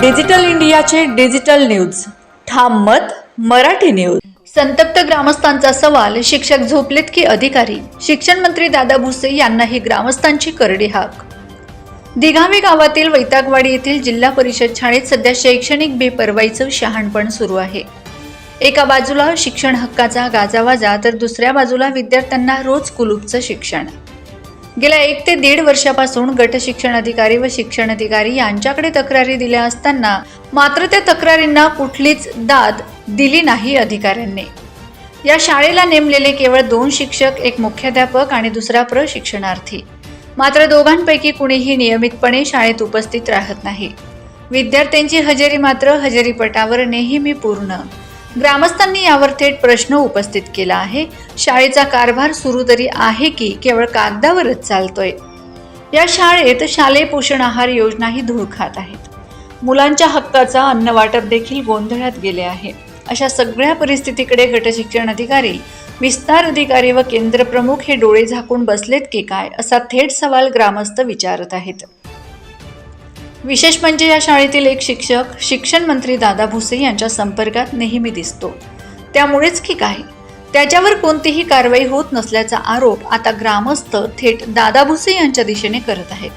Digital इंडियाचे digital news. ठाम मत मराठी न्यूज. संतप्त ग्रामस्थांचा सवाल शिक्षक झोपलेत की अधिकारी? शिक्षण मंत्री दादा भुसे यांनाही ग्रामस्थांची करडी हाक. दिघावी गावातील वैतागवाडी येथील जिल्हा परिषद शाळेत सध्या शैक्षणिक बेपर्वाईचं शहाणपण सुरू आहे. एका बाजूला शिक्षण हक्काचा गाजावाजा तर दुसऱ्या बाजूला विद्यार्थ्यांना रोज कुलूपचं शिक्षण. गेल्या एक ते दीड वर्षापासून गट शिक्षण अधिकारी व शिक्षण अधिकारी यांच्याकडे तक्रारी दिल्या असताना मात्र त्या तक्रारींना कुठलीच दाद दिली नाही अधिकाऱ्यांनी. या शाळेला नेमलेले केवळ दोन शिक्षक एक मुख्याध्यापक आणि दुसरा प्रशिक्षणार्थी. मात्र दोघांपैकी कुणीही नियमितपणे शाळेत उपस्थित राहत नाही. विद्यार्थ्यांची हजेरी मात्र हजेरीपटावर नेहमी पूर्ण. ग्रामस्थांनी यावर थेट प्रश्न उपस्थित केला आहे. शाळेचा कारभार सुरू तरी आहे की केवळ कागदावरच चालतोय? या शाळेत शालेय पोषण आहार योजनाही धूळ खात आहेत. मुलांच्या हक्काचा अन्न वाटप देखील गोंधळात गेले आहे. अशा सगळ्या परिस्थितीकडे गटशिक्षण अधिकारी विस्तार अधिकारी व केंद्र प्रमुख हे डोळे झाकून बसलेत की काय असा थेट सवाल ग्रामस्थ विचारत आहेत. विशेष म्हणजे या शाळेतील एक शिक्षक शिक्षण मंत्री दादा भुसे यांच्या संपर्कात नेहमी दिसतो. त्यामुळेच की काय? त्याच्यावर कोणतीही कारवाई होत नसल्याचा आरोप आता ग्रामस्थ थेट दादा भुसे यांच्या दिशेने करत आहेत.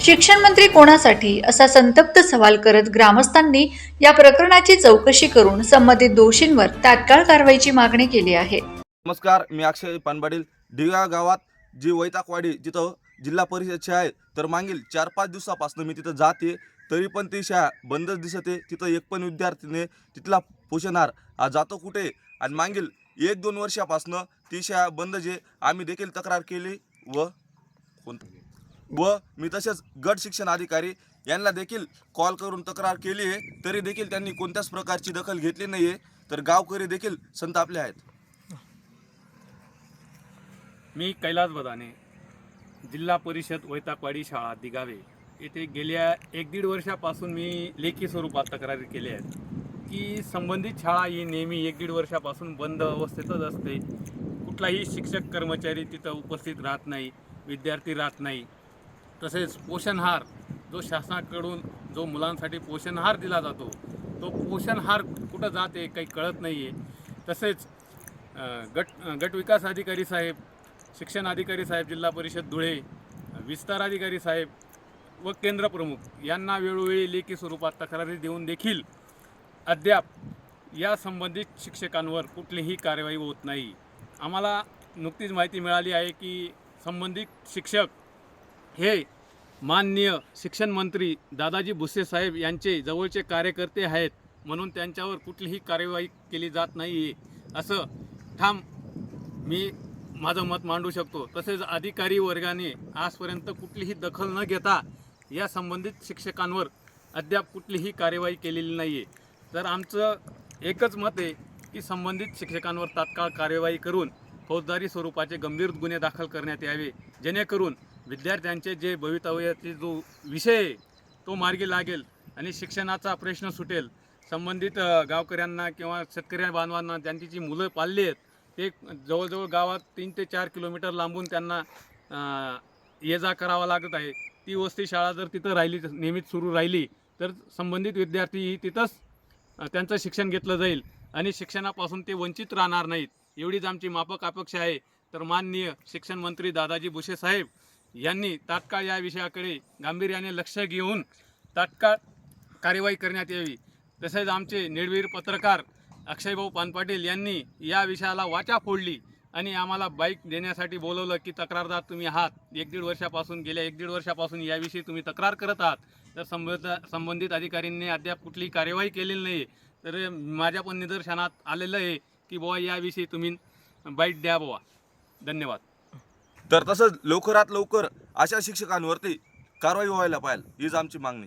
शिक्षण मंत्री कोणासाठी? असा संतप्त सवाल करत ग्रामस्थांनी या प्रकरणाची चौकशी करून संबंधित दोषींवर तात्काळ कारवाईची मागणी केली आहे. नमस्कार मी अक्षय पानपाटील दिव्या गावात जी वैताकवाडी जिथं जिल्हा परिषद शाळा आहे. तर मागील चार पाच दिवसापासून मी तिथं जाते तरी पण ती शाळा बंदच दिसते तिथं एक पण विद्यार्थीने तिथला पोषणार हा जातो कुठे? आणि मागील एक दोन वर्षापासून ती शाळा बंद जे आम्ही देखील तक्रार केली व कोणतं? व मी तसेच गट शिक्षण अधिकारी यांना देखील कॉल करून तक्रार केली आहे. तरी देखील त्यांनी कोणत्याच प्रकारची दखल घेतली नाही आहे तर गावकरी देखील संतापले आहेत. मी कैलास बदाने. जिल्हा परिषद वैताकवाडी शाळा दिगावे. येथे गेल्या एक दीड वर्षापासून मी लेखी स्वरूपात तक्रारी केल्या आहेत. की संबंधित शाळा ही नेहमी एक दीड वर्षापासून बंद अवस्थेतच असते. कुठलाही शिक्षक कर्मचारी तिथं उपस्थित राहत नाही विद्यार्थी राहत नाही. तसेच पोषणहार जो शासनाकडून जो मुलांसाठी पोषणहार दिला जातो तो पोषणहार कुठं जाते काही कळत नाही आहे तसेच गट गट विकास अधिकारी साहेब शिक्षण अधिकारी साहेब जिल्हा परिषद धुळे विस्तार अधिकारी साहेब व केंद्र प्रमुख यांना वेळोवेळी लेखी स्वरूपात तक्रारी देऊन देखील अद्याप या संबंधित शिक्षकांवर कुठलीही कारवाई होत नाही. आम्हाला नुकतीच माहिती मिळाली आहे की संबंधित शिक्षक हे माननीय शिक्षण मंत्री दादाजी भुसे साहेब यांचे जवळचे कार्यकर्ते आहेत म्हणून त्यांच्यावर कुठलीही कार्यवाही केली जात नाही आहे असं ठाम मी माझं मत मांडू शकतो. तसेच अधिकारी वर्गाने आजपर्यंत कुठलीही दखल न घेता या संबंधित शिक्षकांवर अद्याप कुठलीही कार्यवाही केलेली नाही आहे तर आमचं एकच मत आहे की संबंधित शिक्षकांवर तात्काळ कार्यवाही करून फौजदारी स्वरूपाचे गंभीर गुन्हे दाखल करण्यात यावे. जेणेकरून विद्यार्थ्यांचे जे भवितव्याचे जो विषय आहे तो मार्गी लागेल आणि शिक्षणाचा प्रश्न सुटेल. संबंधित गावकऱ्यांना किंवा शेतकरी बांधवांना त्यांची जी मुलं पाळली आहेत ते जवळजवळ गावात तीन ते चार किलोमीटर लांबून त्यांना ये जा करावा लागत आहे. ती वस्ती शाळा जर तिथं राहिली नेहमीच सुरू राहिली तर संबंधित विद्यार्थी ही तिथंच त्यांचं शिक्षण घेतलं जाईल. आणि शिक्षणापासून ते वंचित राहणार नाहीत. एवढीच आमची माफक अपेक्षा आहे. तर माननीय शिक्षण मंत्री दादाजी भुसे साहेब यांनी तात्काळ या विषयाकडे गांभीर्याने लक्ष घेऊन तात्काळ कार्यवाही करण्यात यावी. तसेच आमचे निर्वीर पत्रकार अक्षयभाऊ पानपाटील यांनी या विषयाला वाचा फोडली आणि आम्हाला बाईक देण्यासाठी बोलवलं की तक्रारदार तुम्ही आहात. एक दीड वर्षापासून गेल्या एक दीड वर्षापासून याविषयी तुम्ही तक्रार करत आहात. तर संबंध संबंधित अधिकाऱ्यांनी अद्याप कुठलीही कार्यवाही केलेली नाही तर माझ्या पण निदर्शनात आलेलं आहे की बुवा याविषयी तुम्ही बाईट द्या बुवा. धन्यवाद. तर तसंच लवकरात लवकर अशा शिक्षकांवरती कारवाई व्हायला पाहिजे हीच आमची मागणी.